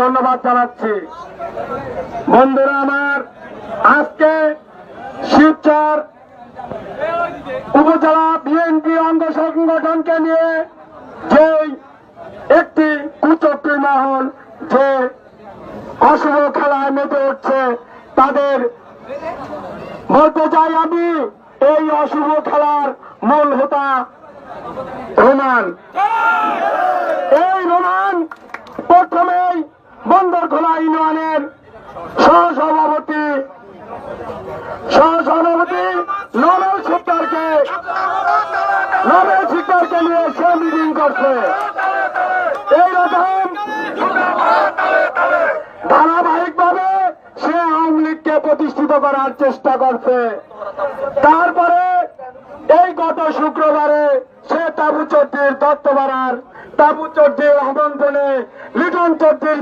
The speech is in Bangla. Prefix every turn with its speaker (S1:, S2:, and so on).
S1: ধন্যবাদ জানাচ্ছি। বন্ধুরা আমার, আজকে শিবচর উপজেলা বিএনপি অঙ্গ সংগঠনকে নিয়ে যে একটি কুচক্রী মহল যে অশুভ খেলায় মেতে উঠছে, তাদের বলতে চাই আমি, এই অশুভ খেলার মূল হোতা রোমান এই রোমান বন্দরখোলা ইউনিয়নের সহসভাপতি সহসভাপতি নরেল শিকদারকে নরেল শিকদারকে নিয়ে সে মিটিং করছে। এইরকম ধারাবাহিক ভাবে সে আওয়ামী লীগকে প্রতিষ্ঠিত করার চেষ্টা করছে। তারপরে এই গত শুক্রবারে সে তাবু চৌধুরীর দত্তপাড়ার তাবু চৌধুরীর আমন্ত্রণে লিটন চৌধুরীর